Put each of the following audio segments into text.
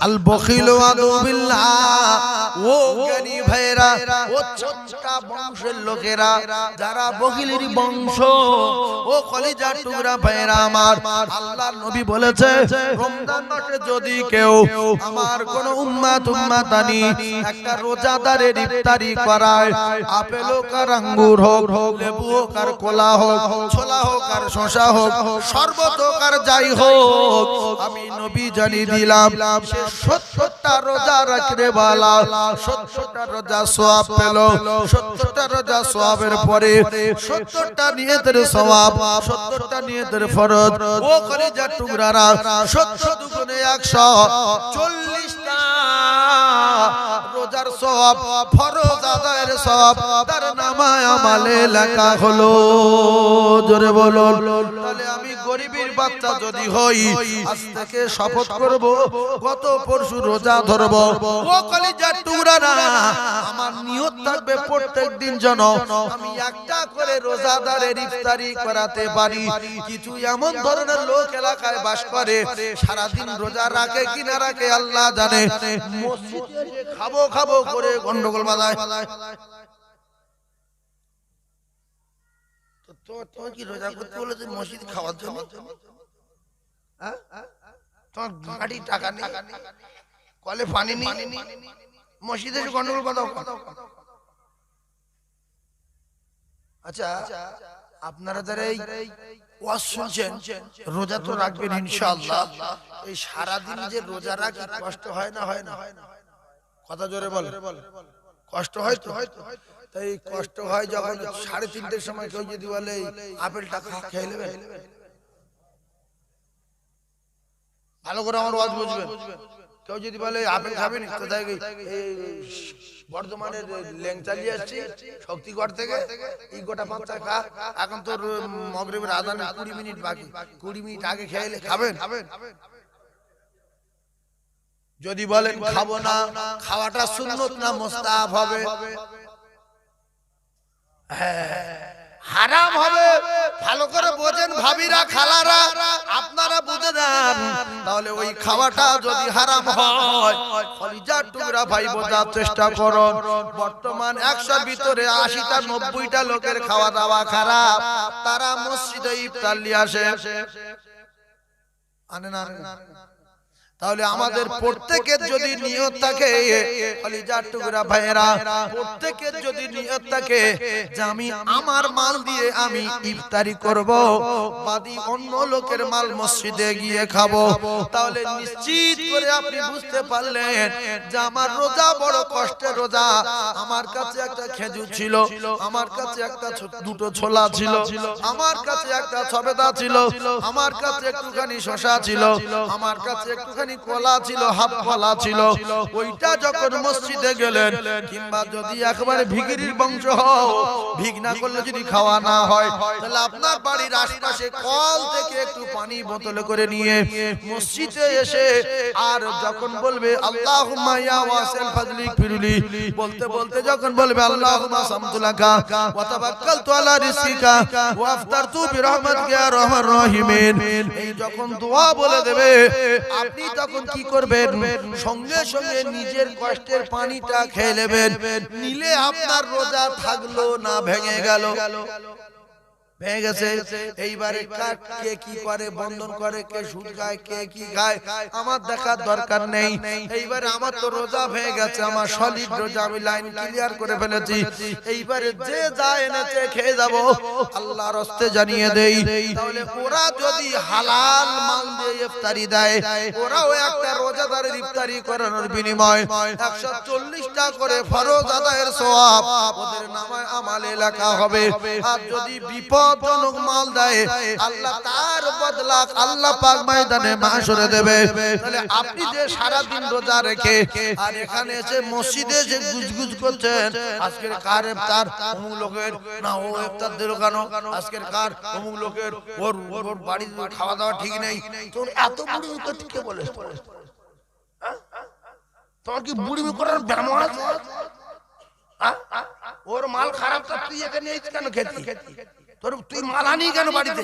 আল বখিল আদুবিল্লাহ ও জ্ঞানী ভাইরা ও ছোট্টা বংশের লোকেরা যারা বখিলের বংশ। ও কলিজার টুকরা ভাইরা আমার আল্লাহর নবী বলেছে রমজান মাসে যদি কেউ আমার কোন উম্মাত উম্মাতানি একটা রোজাদারের ইফতারি করায় আপেল হোক আর আঙ্গুর হোক লেবু হোক আর কোলা হোক ছোলা হোক আর শশা হোক শরবত হোক আর যাই হোক আমি নবী জানিয়ে দিলাম সে সত্তরটা রোজা রাখরে বালা সত্তরটা রোজা সোয়াব পেল রোজার সওয়াব, ফরজ আদায়ের সওয়াব। তার নামায় আমালে লেখা হলো। জোরে বলুন। তাহলে আমি গরিবের বাচ্চা যদি হই, আজ থেকে শপথ করব, গত পরশু রোজা ধরব। ও কলিজার টুকরা না আমার নিয়ত থাকবে প্রত্যেক দিন যেন আমি একটা করে রোজাদারের ইফতারি করাতে পারি। কিছু এমন ধরনের লোক এলাকায় বাস করে, সারাদিন রোজা রাখে কিনা রাখে আল্লাহ জানে। মসজিদে খাব খাব করে গন্ডগোল বাজায় তো তো- হ্যাঁ? আচ্ছা আপনারা যারা এই ওয়াজ শুনছেন, রোজা তো রাখবেন ইনশাআল্লাহ। এই সারাদিন যে রোজা রাখি, কষ্ট হয় না হয় না? কথা জোরে বল। কষ্ট হয় তো? তাই কষ্ট হয় যখন সাড়ে তিনটের সময় কেউ যদি বলে, আপেলটা খেয়ে ভালো করে আমার ওয়াজ বুঝবে। কেউ যদি বলে, আপেল খাবেন বর্ধমানের লেংচা নিয়ে শক্তিগড় থেকে। এই গোটা পাঁচটা খা। এখন তো মগরিবের আদানে কুড়ি মিনিট বাকি। কুড়ি মিনিট আগে খেয়ে খাবেন? যদি বলেন, খাব না, খাওয়াটা সুন্নত না মোস্তাব হবে? হারাম হবে। ভালো করে বোঝেন ভাবিরা খালারা আপনারা বুঝে দেন। তাহলে ওই খাওয়াটা যদি হারাম হয় কলিজার টুকরা ভাই বোঝার চেষ্টা করুন। বর্তমান একশো ভিতরে আশিটা নব্বইটা লোকের খাওয়া দাওয়া খারাপ। তারা মসজিদে ইফতার নিয়ে আসে। আনে না। তাহলে আমাদের প্রত্যেকের যদি নিয়ত থাকে কলিজার টুকরা ভাইয়েরা প্রত্যেকের যদি নিয়ত থাকে যে আমি আমার মাল দিয়ে আমি ইফতারি করব বাদি অন্য লোকের মাল মসজিদে গিয়ে খাব। তাহলে নিশ্চিত করে আপনি বুঝতে পারলেন যে আমার রোজা বড় কষ্টের রোজা। আমার কাছে একটা খেজুর ছিল। আমার কাছে একটা দুটো ছোলা ছিল আমার কাছে একটা ছবেদা ছিল। আমার কাছে একটুখানি শশা ছিল। আমার কাছে একটুখানি কলা ছিল, হাফ কলা ছিল, ওইটা যখন মসজিদে গেলেন, কিংবা যদি একেবারে ভিগিরির বংশ হও ভিগ না করলে যদি খাওয়া না হয়, তাহলে আপনার বাড়ির আশপাশে কল থেকে একটু পানি বোতলে করে নিয়ে মসজিদে এসে, আর যখন বলবে আল্লাহ বলতে বলতে যখন বলবে, আল্লাহুম্মা সামতুলাকা ওয়া তাওয়াক্কালতু আলা রিজকিকা ওয়া আফতারতু বিরহমাতিকা রহমান রহিমিন, এই যখন দোয়া বলে দেবে, আপনি তখন কি করবেন? সঙ্গে সঙ্গে নিজের কষ্টের পানিটা খেয়ে নেবেন। নিলে আপনার রোজা থাকল না, ভেঙে গেল। ভেঙে গেছে। এইবারে কার কে কি করে বন্ধন করে কে সুদ খায় কে কি খায় আমার দেখার দরকার নেই। এইবারে আমার তো রোজা ভেঙে গেছে আমার সলিড রোজা আমি লাইন ক্লিয়ার করে ফেলেছি। এইবারে যে যা এনেছে খেয়ে যাব। আল্লাহর হস্তে জানিয়ে দেই। তাহলে ওরা যদি হালাল মাল দিয়ে ইফতারি দেয় ওরাও একটা রোজাদারের ইফতারি করানোর বিনিময়। একশো চল্লিশটা করে ফরজ আদায়ের সোয়াব ওদের নামায় আমালে লেখা হবে আর যদি বিপদজনক মাল দেয়। আল্লাহ তার বদলা আল্লাহ পাক ময়দানে মাসরে দেবে। তাহলে আপনি যে সারা দিন রোজা রেখে আর এখানে এসে মসজিদে যে গুজগুজ করছেন, আজকের কার ইফতার? অমুক লোকের? না, ও ইফতার দিল কেন? আজকের কার? অমুক লোকের? ওর ওর বাড়ির খাওয়া দাওয়া ঠিক নেই। তোর এত বুড়ি তো ঠিক বলে? হ্যাঁ? তোমার কি বুড়ি করার ব্যায়াম আছে? হ্যাঁ? ওর মাল খারাপ তুই এখানে কেন খেতি? তোর তুই মাল আনি কেন বাড়িতে?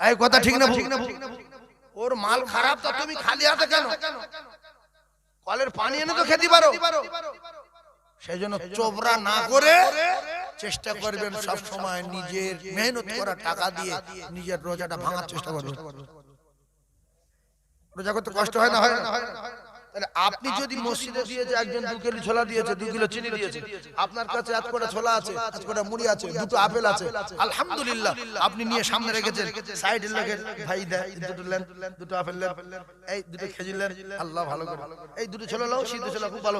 এই কথা ঠিক না ঠিক না ওর মাল খারাপ তো তুমি খালি হাতে কেন? কলের পানি এনে তো খেতে পারো। সেই জন্য চোবরা না করে চেষ্টা করবেন সব সময় নিজের মেহনত করা টাকা দিয়ে নিজের রোজাটা ভাঙার চেষ্টা করবেন। রোজা করতে কষ্ট হয় না হয় না। তাহলে আপনি যদি মসজিদে দিয়েছে একজন দু কিলো ছোলা দিয়েছে দু কিলো চিনি দিয়েছে। আপনার কাছে এত কটা ছোলা আছে এত কটা মুড়ি আছে দুটো আপেল আছে। আলহামদুলিল্লাহ আপনি নিয়ে সামনে রেখেছেন। সাইডের লোকের ভাই দেয় দুটো লেন দুটো আপেল লেন। এই দুটো খেজুর লেন আল্লাহ ভালো করে এই দুটো ছোলা লাও সিদ্ধ ছোলা খুব ভালো।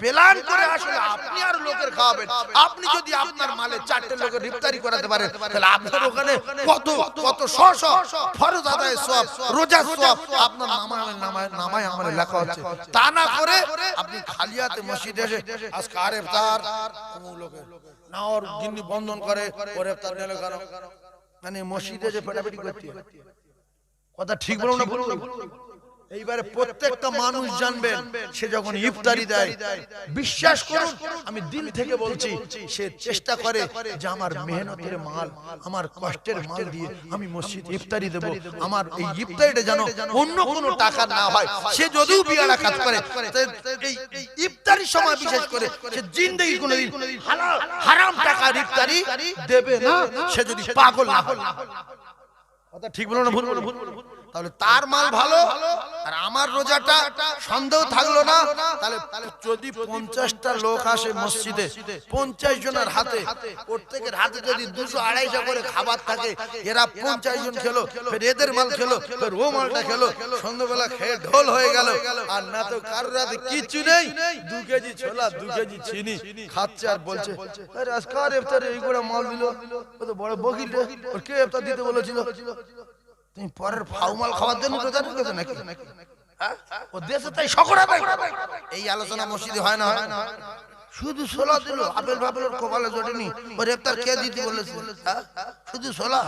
প্ল্যান করে আসলে আপনি আর লোকের খাওয়াবেন। আপনি যদি আপনার মালে চারটে লোকের ইফতারি করাতে পারেন তাহলে আপনার ওখানে কত কত শ শ ফরজ আদায় সব রোজা সব আপনার নামায় নামায় নামায় আমাদের লেখা হচ্ছে তা না করে আপনি খালিয়াতে মসজিদে এসে আজকে আর এফতার লোকের। না ওর বন্ধন করে, ওর এফতার কেন মানে মসজিদে যে পেটাপেটি কথা ঠিক বলুন না ভুল? এইবারে প্রত্যেকটা মানুষ জানবেন সে যখন ইফতারি দেয় বিশ্বাস করুন আমি দিল থেকে বলছি সে চেষ্টা করে যে আমার মেহনতের মাল আমার কষ্টের মাল দিয়ে আমি মসজিদ ইফতারি দেব আমার এই ইফতারিটা যেন অন্য কোনো টাকা না হয় সে যদিও বিয়ারা কাজ করে এই ইফতারির সময় বিশেষ করে সে জিন্দেগি কোনোদিন হালাল হারাম টাকার ইফতারি দেবে না সে যদি পাগল না হয় কথা ঠিক বলো না ভুল বলো ভুল বলো তাহলে তার মাল ভালো আর আমার রোজাটা সন্দেহ থাকল না। তাহলে যদি পঞ্চাশটা লোক আসে মসজিদে পঞ্চাশ জনের হাতে প্রত্যেকের হাতে যদি দুশো আড়াইশো করে খাবার থাকে এরা পঞ্চাশ জন খেলো ফের এদের মাল খেলো ফের ও মালটা খেলো সন্ধ্যাবেলা খেয়ে ঢোল হয়ে গেল। আর না তো কারোর হাতে কিচ্ছু নেই। দু কেজি ছোলা দু কেজি চিনি খাচ্ছে আর বলছে আরে আজ কার ইফতারে এইগুলো মাল দিল ও তো বড় বকিল রে ওর কে ইফতার দিতে বলেছিল? তুমি পরের ফাউমাল খাওয়ার জন্য রোজা রেখেছো নাকি? হ্যাঁ? ও দেশে তাই সকরা এই আলোচনা মসজিদে হয় না? হয় না শুধু সোলা দিল আপেল ফাপেল ওর কপালে জটেনি। ওর ইফতার কে দিতে বলেছে? হ্যাঁ? শুধু সোলা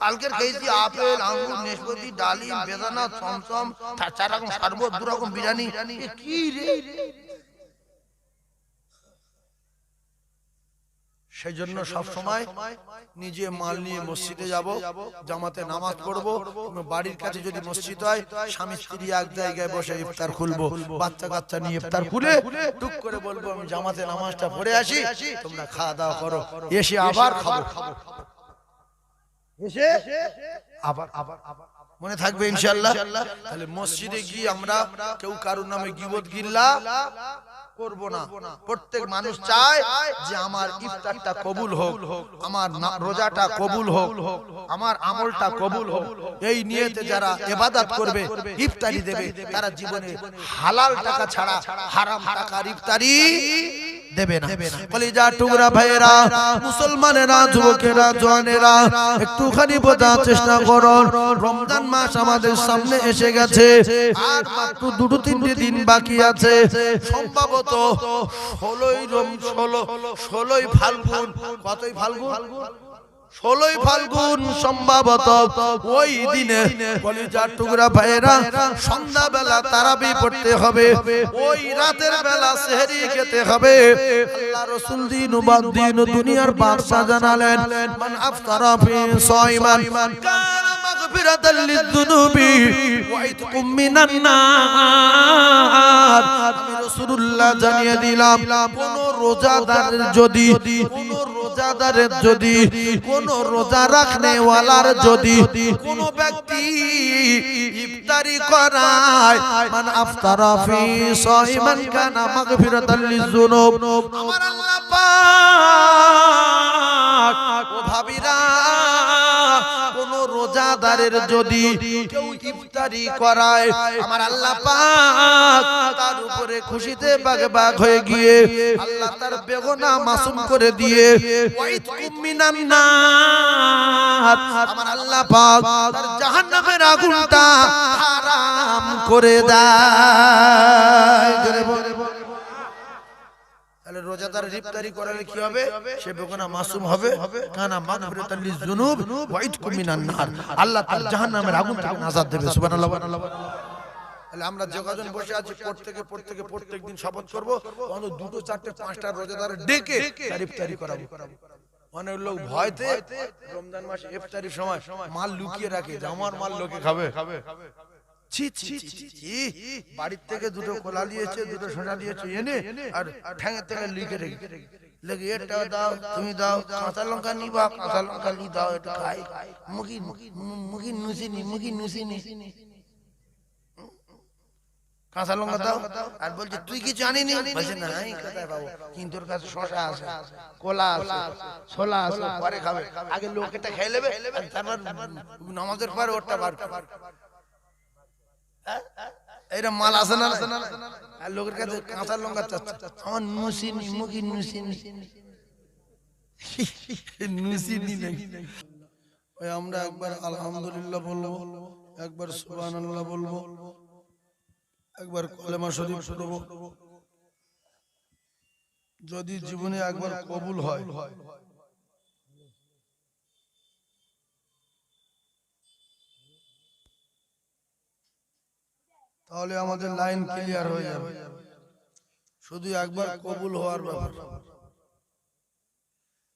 কালকের খেয়েছি আপেল আঙ্গুর নেশপতি ডালিম বেদানা চমচম চার- রকম শরবত দু রকম বিরিয়ানি কি রে? সেই জন্য সব সময় নিজে মাল নিয়ে মসজিদে যাব জামাতে নামাজ পড়ব বাড়ির কাছে যদি মসজিদ হয় স্বামী স্ত্রী এক জায়গায় বসে ইফতার খুলবো বাচ্চা কাচ্চা নিয়ে ইফতার খুলে টুক করে বলব আমি জামাতে নামাজটা পড়ে আসি তোমরা খাওয়া দাওয়া করো এসে আবার খাব। এসে আবার আবার আবার মনে থাকবে ইনশাল্লাহ তাহলে মসজিদে গিয়ে আমরা কেউ কারোর নামে গিবত গিল্লা করব না। প্রত্যেক মানুষ চায় যে আমার ইফতারটা কবুল হোক আমার না- রোজাটা কবুল হোক আমার আমলটা কবুল হোক। এই নিয়েতে যারা এবাদত করবে ইফতারি দেবে তারা জীবনে হালাল টাকা ছাড়া হারাম টাকার ইফতারি দেবে না। কলিজা টুকরা ভাইয়েরা মুসলমানেরা যুবকেরা জওয়ানেরা একটুখানি বোঝার চেষ্টা করো। রমজান মাস আমাদের সামনে এসে গেছে। আর মাত্র দুটো তিনটে দিন বাকি আছে। সম্ভবত ষোলোই রম ষোলো ষোলোই ফাল্গুন। কতই ফাল্গুন? ষোলোই ফাল্গুন সম্ভবত ওই দিনে কলিজার টুকরা ভাইয়েরা সন্ধ্যাবেলা তারাবি পড়তে হবে। ওই রাতের বেলা সেহরি খেতে হবে। আল্লাহ রাসূল দিন দিন দুনিয়ার বাদশা জানালেন। মান আফতারা ফি সাইমান। কানা মাগফিরাতাল লিযুনুবি ওয়া ইতকুম মিনান নার। আমি রাসূলুল্লাহ জানিয়ে দিলাম কোন রোজাদারের যদি রোজাদারের যদি, কোন রোজা রাখনে ওয়ালার যদি কোন ব্যক্তি ইফতারি করায়, মান আফতারা ফি সাইমান কানা মাগফিরাতাল লিযুনুব। আমার আল্লাহ পাক ও ভাবিরা রোজাদারের যদি কেউ ইফতারি করায়, আমার আল্লাহ পাক তার উপরে খুশিতে বাগ বাগ হয়ে গিয়ে আল্লাহ তার বেগনা মাসুম করে দিয়ে মিনান নার আমার আল্লাহ পাক তার জাহান্নামের আগুনটা হারাম করে দেয় বল। রোজাদার ইফতারি করালে কি হবে? সে বেগুনা মাসুম হবে। কানা মাগফিরাতাল ওয়া ইতকুম মিনান নার। আল্লাহ তার জাহান্নামের আগুন থেকে নাজাত দেবে সুবহানাল্লাহ। তাহলে আমরা যে বসে আছি প্রত্যেকে প্রত্যেকে প্রত্যেক দিন শপথ করব। দুটো চারটে পাঁচটা রোজাদার ডেকে ইফতারি করাবো। অনেক লোক ভয়তে রমজান মাসে ইফতারির সময় মাল লুকিয়ে রাখে যে আমার মাল লোকে খাবে। ছি ছি ছি ছি, ছি বাড়ির থেকে দুটো কোলা দুটো সোনা এনে আর ঠ্যাঙের থেকে লিখে রেখে। লেগে এটা দাও তুমি দাও কাঁচা লঙ্কা নিবা কাঁচা লঙ্কা নি দাও এটা খাই। মুখি মুখি নুসিনি মুখি নুসিনি। কাঁচা লঙ্কা দাও। আর বলছে তুই কিছু আনিনি? বলছে না কিন্তু তোর কাছে শশা আছে কোলা আছে ছোলা আছে পরে খাবে। আগে লোক এটা খেয়ে নেবে তারপর নামাজের পর ওরটা বার এইটা মাল আছে না আর লোকের কাছে কাঁচা লঙ্কা চাচ্ছে আমার নুসিনি, মুখি নুসিনি। নাকি ওই আমরা একবার আলহামদুলিল্লাহ বলব, একবার সুবহানাল্লাহ বলব, একবার কলেমা শরীফ পড়ব। যদি জীবনে একবার কবুল হয় তাহলে আমাদের লাইন ক্লিয়ার হয়ে যাবে। শুধু একবার কবুল হওয়ার ব্যাপার।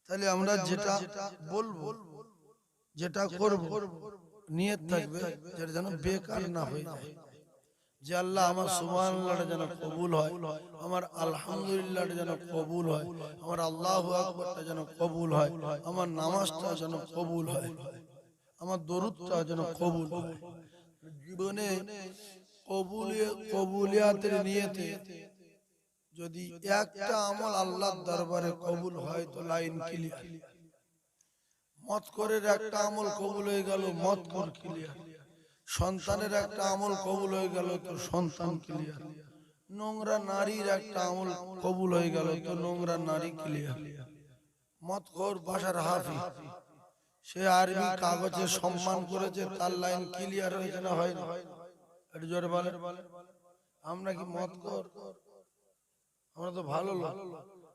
তাহলে আমরা যেটা বলব, যেটা করব, নিয়ত থাকবে যেটা যেন বেকার না হয়ে যায়। যে আল্লাহ আমার যেন কবুল হয়, আমার আলহামদুলিল্লাহটা যেন কবুল হয়, আমার আল্লাহু আকবারটা যেন কবুল হয়, আমার নামাজটা যেন কবুল হয়, আমার দরুদটা যেন কবুল জীবনে কবুলিয়াতের নিয়তে যদি একটা আমল আল্লাহর দরবারে কবুল হয় তো লাইন ক্লিয়ার। মত করের একটা আমল কবুল হয়ে গেল মত কর ক্লিয়ার। সন্তানের একটা আমল কবুল হয়ে গেল তো সন্তান ক্লিয়ার। নোংরা নারীর একটা আমল কবুল হয়ে গেল তো নোংরা নারী ক্লিয়ার। মত কর বাসার হাফি। সে আরবি কাগজে সম্মান করেছে তার লাইন ক্লিয়ার হয়েছে না হয় না আমরা কি মত কর আমরা তো ভালো লোক।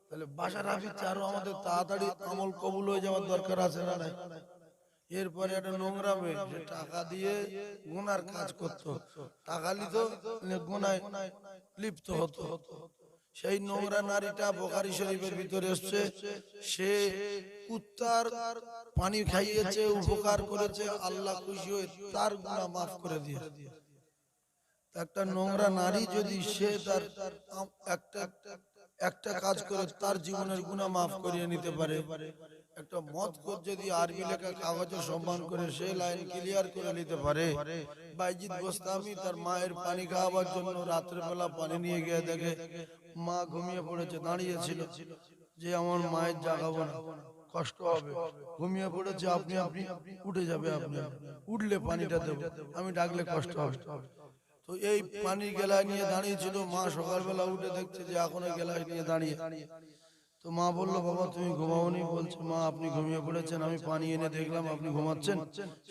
তাহলে হাফিজ আরও আমাদের তাড়াতাড়ি আমল কবুল হয়ে যাওয়ার দরকার আছে না নাই? এরপরে একটা নোংরা মেয়ে টাকা দিয়ে গুনার কাজ করতো। টাকা নিত গুনায় লিপ্ত হতো। সেই নোংরা নারীটা বোকারি শরীফের ভিতরে এসছে। সে কুত্তার পানি খাইয়েছে, উপকার করেছে, আল্লাহ খুশি হয়ে তার গুণা মাফ করে দিয়েছে। একটা নোংরা নারী যদি সে তার একটা একটা কাজ করে তার জীবনের গুণা মাফ করিয়ে নিতে পারে। একটা মত কর যদি আরবি লেখা কাগজে সম্মান করে সে লাইন ক্লিয়ার করে নিতে পারে। বাইজিৎ গোস্তামি তার মায়ের পানি খাওয়াবার জন্য রাত্রে বেলা পানি নিয়ে গিয়ে দেখে মা ঘুমিয়ে পড়েছে দাঁড়িয়েছিল যে আমার মায়ের জাগাবো না। কষ্ট হবে। ঘুমিয়ে পড়েছে আপনি আপনি উঠে যাবে আপনি। উঠলে পানিটা দেবো। আমি ডাকলে কষ্ট হবে তো এই পানির গেলায় নিয়ে দাঁড়িয়েছিল। মা সকালবেলা উঠে দেখছে যে এখন ওই গেলায় নিয়ে দাঁড়িয়ে। তো মা বলল, বাবা, তুমি ঘুমাওনি? বলছে, মা, আপনি ঘুমিয়ে পড়েছেন, আমি পানি এনে দেখলাম, আপনি ঘুমাচ্ছেন।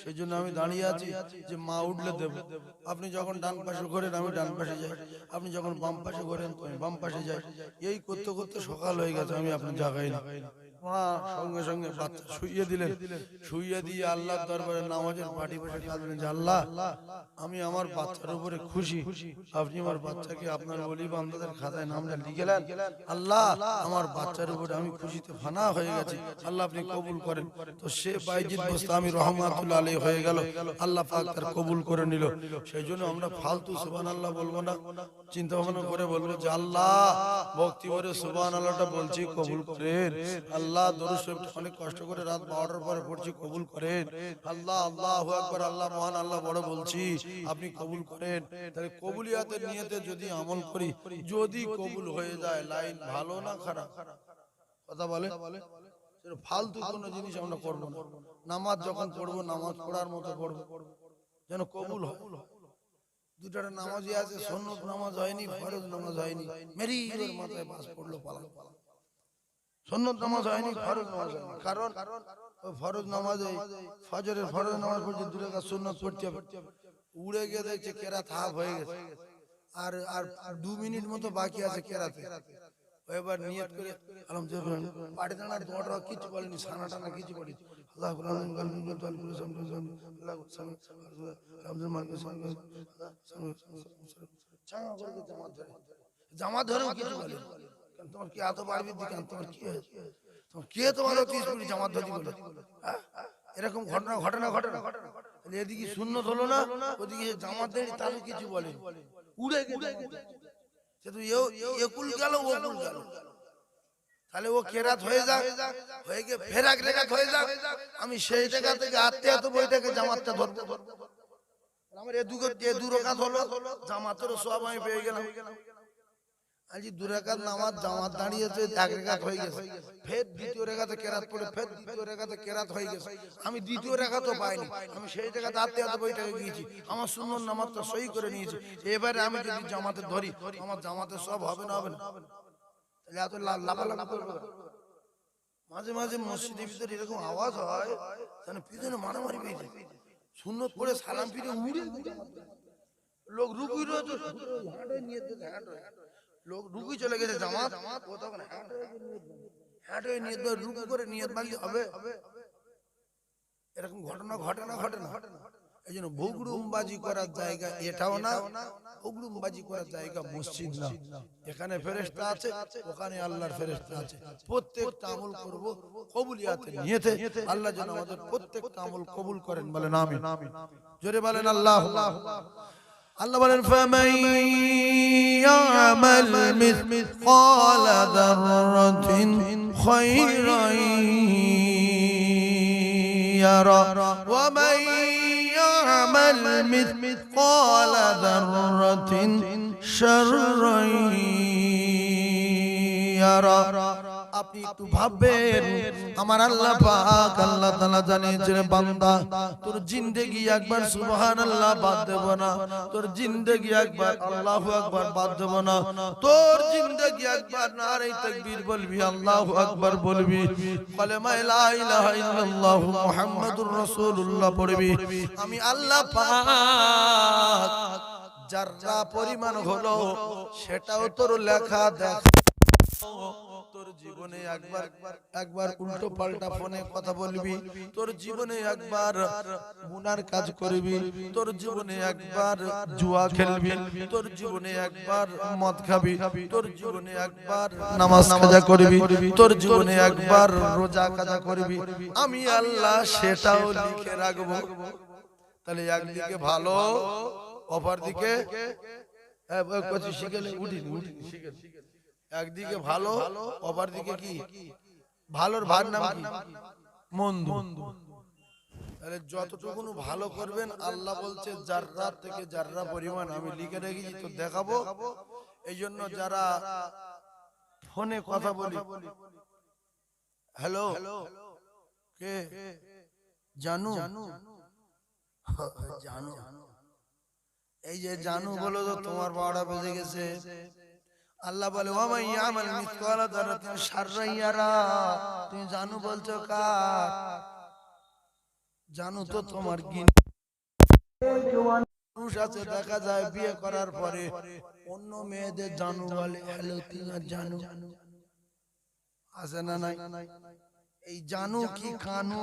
সেই জন্য আমি দাঁড়িয়ে আছি যে মা উঠলে দেব। আপনি যখন ডান পাশে ঘোরেন, আমি ডান পাশে যাই। আপনি যখন বাম পাশে ঘোরেন, তো আমি বাম পাশে যাই। এই করতে করতে সকাল হয়ে গেছে, আমি আপনি জাগাই না। সঙ্গে সঙ্গে বাচ্চা শুইয়ে দিলেন। শুইয়ে দিয়ে আল্লাহর দরবারে নামাজের পাটি পাটি কাঁদলেন যে আল্লাহ আমি আমার বাচ্চার উপরে খুশি। আপনি আমার বাচ্চাকে আপনার বলি বান্দাদের খাতায় নামটা লিখেলেন আল্লাহ আমার বাচ্চার উপরে আমি খুশিতে ফানা হয়ে গেছি। আল্লাহ আপনি কবুল করেন। তো সে বাইজিৎ আমি রহমাতুল্লাহ আলী হয়ে গেল। আল্লাহ পাক তার কবুল করে নিল। সেই জন্য আমরা ফালতু সুবান আল্লাহ বলব না চিন্তা ভাবনা করে বলব যে আল্লাহ ভক্তি করে সুবান আল্লাহটা বলছি কবুল করেন আল্লাহ দরুদ অনেক কষ্ট করে রাত বারোটার পরে পড়ছি, কবুল করেন। আল্লাহ আল্লাহ একবার আল্লাহ মহান, আল্লাহ বড় বলছি, আপনি কবুল করেন। তাহলে কবুলিয়াতের নিয়তে যদি আমল করি, যদি কবুল হয়ে যায়, লাইন ভালো না খারাপ? কথা বলে? ফালতু কোনো জিনিস আমরা করব নামাজ যখন পড়ব, নামাজ পড়ার মতো পড়ব যেন কবুল হয়। দুটা নামাজই আছে, সন্ন্যত নামাজ হয়নি, ফরজ নামাজ হয়নি। মেরি মাথায় বাস পড়ল পালানো। সন্ন্যত নামাজ হয়নি ফরজ নামাজ হয়নি। কারণ ফরজ নামাজে ফজরের ফরজ নামাজ পড়ছে দু টাকা সুন্নত পড়তে হবে। উড়ে গিয়ে দেখছে কেরা থাপ হয়ে গেছে। আর আর দু মিনিট মতো বাকি আছে কেরাতে। এবার নিয়ত করে আলহামদুলিল্লাহ পাটি দাঁড়া দোয়াটা কিছু বলেনি সানা টানা কিছু বলি আল্লাহ আল্লাহ আল্লাহ জামা ধরে। কিছু বলে তোমার কি এত পারবি কেন? তোমার কি হয়েছে তোমার কে তোমার অতি স্পিড জামা ধরি বলে? হ্যাঁ? এরকম ঘটনা ঘটনা ঘটনা। তাহলে এদিকে শূন্য হলো না ওদিকে জামাত দেয়নি তাহলে কিছু বলে উড়ে গেছে। সে তো একুল গেল গেল। তাহলে ও কেরাত হয়ে যাক হয়ে গিয়ে ফেরাক রেখাত হয়ে যাক। আমি সেই জায়গা থেকে আত্মীয় এত বইটাকে জামাতটা ধরবো। আমার এ দুটো এ দু হলো জামাতেরও সব আমি পেয়ে গেলাম। আজ দু রেখাত নামাজ জামাত দাঁড়িয়েছে, এক রেখাত হয়ে গেছে। ফের দ্বিতীয় রেখাতে কেরাত পড়ে, ফের দ্বিতীয় রেখাতে কেরাত হয়ে গেছে। আমি দ্বিতীয় রেখাতেও পাইনি, আমি সেই জায়গাতে আত্মীয় এত বইটাকে গিয়েছি, আমার সুন্দর নামাজটা সই করে নিয়েছি। এবারে আমি যদি জামাতে ধরি, আমার জামাতে সব হবে না হবে না? তাহলে এত লাফালাফি করব মাঝে মাঝে মসজিদের ভিতরে এরকম আওয়াজ হয়, যেন পিছনে মারামারি পেয়েছে সুন্নত করে সালাম ফিরে উড়ে লোক রুকুই রয়েছে হাঁট নিয়ে। লোক চলে গেছে জামাত ও তখন হয়ে হাঁট রুকু করে নিয়ত হবে। এরকম ঘটনা ঘটে না ঘটে না এই জন্য ভুগড়ুমবাজি করার জায়গা এটাও না ভুগড়ুমবাজি করার জায়গা মসজিদ না। এখানে ফেরেশতা আছে ওখানে আল্লাহর ফেরেশতা আছে। প্রত্যেকটা আমল করব কবুলিয়াতে নিয়েতে। আল্লাহ যেন আমাদের প্রত্যেকটা আমল কবুল করেন বলেন আমিন। জোরে বলেন আল্লাহ আল্লাহ বলেন ফামান ইয়ামাল মিসকাল যাররাতিন খায়রান يرى ومن يعمل مثقال ذرة شرا يرى আপনি একটু ভাববেন, আমার আল্লাহ পাক আল্লাহ তাআলা জানিয়েছেন, বান্দা, তোর জিন্দেগি একবার সুবহানাল্লাহ বাদ দেব না, তোর জিন্দেগি একবার আল্লাহু আকবার বাদ দেব না, তোর জিন্দেগি একবার নারে তাকবীর বলবি, আল্লাহু আকবার বলবি কালেমা লা ইলাহা ইল্লাল্লাহ মুহাম্মাদুর রাসূলুল্লাহ পড়বি, আমি আল্লাহ পাক যারা পরিমাণ হলো, সেটাও তোর লেখা দেখ তোর জীবনে একবার একবার উল্টো পাল্টা ফোনে কথা বলবি। তোর জীবনে একবার মুনার কাজ করবি। তোর জীবনে একবার জুয়া খেলবি। তোর জীবনে একবার মদ খাবি। তোর জীবনে একবার নামাজ কাজা করবি। তোর জীবনে একবার রোজা কাজা করবি। আমি আল্লাহ সেটাও লিখে রাখব। তাহলে একদিকে ভালো অপর দিকে শিখেলে উঠিনি উঠিনি শিখেলে একদিকে ভালো অপর দিকে কি? ভালোর ভার নাম কি? মন্দ। তাহলে যতটুকু ভালো করবেন আল্লাহ বলছে যাররা থেকে যাররা পরিমাণ আমি লিখে রেখেছি তো দেখাবো। এই জন্য যারা ফোনে কথা বলি। হ্যালো? কে? জানু? জানু? এই যে জানু বলো তো তোমার বাড়া বেজে গেছে। আল্লাহ বলে তুমি জানু বলছো কার? জানু তো তোমার গিন পুরুষ আছে দেখা যায় বিয়ে করার পরে অন্য মেয়েদের জানু বলে হ্যালো জানু। আছে না নাই? এই জানু কি কানু?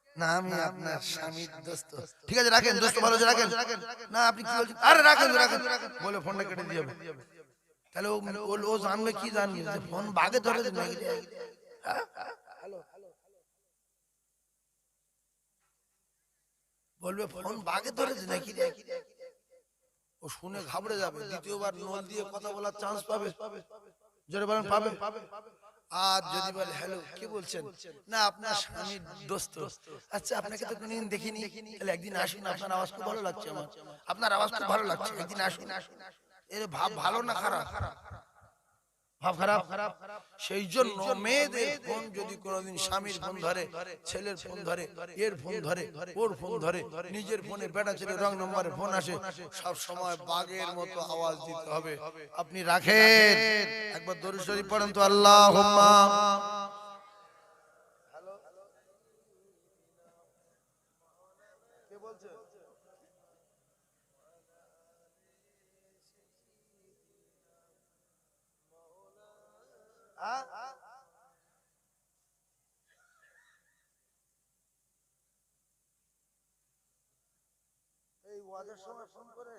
না আমি আপনার স্বামীর দোস্ত। ঠিক আছে রাখেন দোস্ত ভালো রাখেন। না আপনি কি বলছেন? আরে রাখেন রাখেন। বলে ফোনটা কেটে দিয়ে তাহলে ও ও- কি জানবে যে ফোন বাগে ধরে নাকি হ্যাঁ? বলবে ফোন বাগে ধরেছে নাকি? ও শুনে ঘাবড়ে যাবে। দ্বিতীয়বার নল দিয়ে কথা বলার চান্স পাবে। জোরে বলেন পাবে। আর যদি বলে হ্যালো কি বলছেন? না আপনার স্বামীর দোস্ত। আচ্ছা আপনাকে তো কোনদিন দেখিনি? তাহলে একদিন আসুন আপনার আওয়াজ খুব ভালো লাগছে আমার। আপনার আওয়াজ খুব ভালো লাগছে। একদিন আসুন। এর ভাব ভালো না খারাপ? ভাব খারাপ? খারাপ। সেই জন্য মেয়েদের ফোন যদি কোনোদিন স্বামীর ফোন ধরে ছেলের ফোন ধরে এর ফোন ধরে ওর ফোন ধরে নিজের ফোনে বেটা ছেলে রং নম্বরে ফোন আসে সব সময় বাঘের মতো আওয়াজ দিতে হবে। আপনি রাখেন। একবার দরুদ শরীফ পড়েন তো আল্লাহ এই ওয়াজের সময় ফোন করে?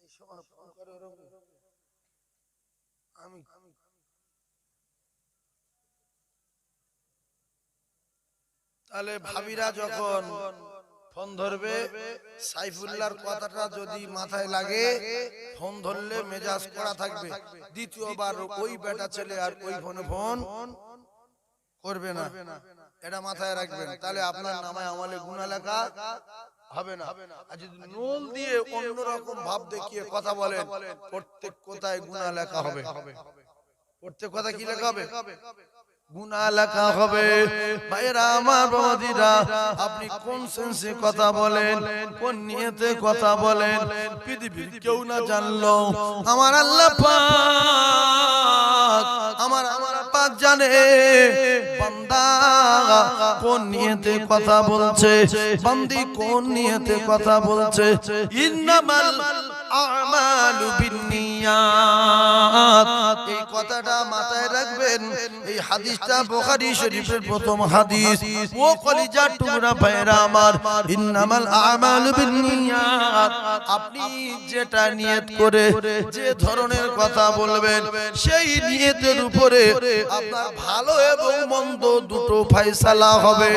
এই সময় ফোন করে ওরকম আমি তাহলে ভাবিরা যখন ফোন ধরবে। সাইফুল্লাহর কথাটা যদি মাথায় লাগে, ফোন ধরলে মেজাজ করা থাকবে। দ্বিতীয়বার ওই বেটা ছেলে আর ওই ফোনে ফোন করবে না। এটা মাথায় রাখবেন। তাহলে আপনার নামায় আমলে গুণা লেখা হবে না। আর যদি নোল দিয়ে অন্যরকম ভাব দেখিয়ে কথা বলেন, প্রত্যেক কোথায় গুণা লেখা হবে। প্রত্যেক কথা কি লেখা হবে? গুণা লেখা হবে। ভাইরা আমার বাবাদিরা আপনি কোন সেন্সে কথা বলেন, কোন নিয়তে কথা বলেন, পৃথিবীর কেউ না জানলো। আমার আল্লাহ পাক, আমার আমার পাক জানে। কোন নিয়তে কথা বলছে, বান্দি কোন নিয়তে কথা বলছে। ইন্নামাল আমালু এই কথাটা মাথায় রাখবেন। এই হাদিসটা বুখারী শরীফের প্রথম হাদিস। ও কলিজার টুকরা ভাইরা আমার ইন্নামাল আমালু বিন্নিয়াত আপনি যেটা নিয়ত করে যে ধরনের কথা বলবেন সেই নিয়তের উপরে আপনার ভালো এবং মন্দ দুটো ফয়সালা হবে।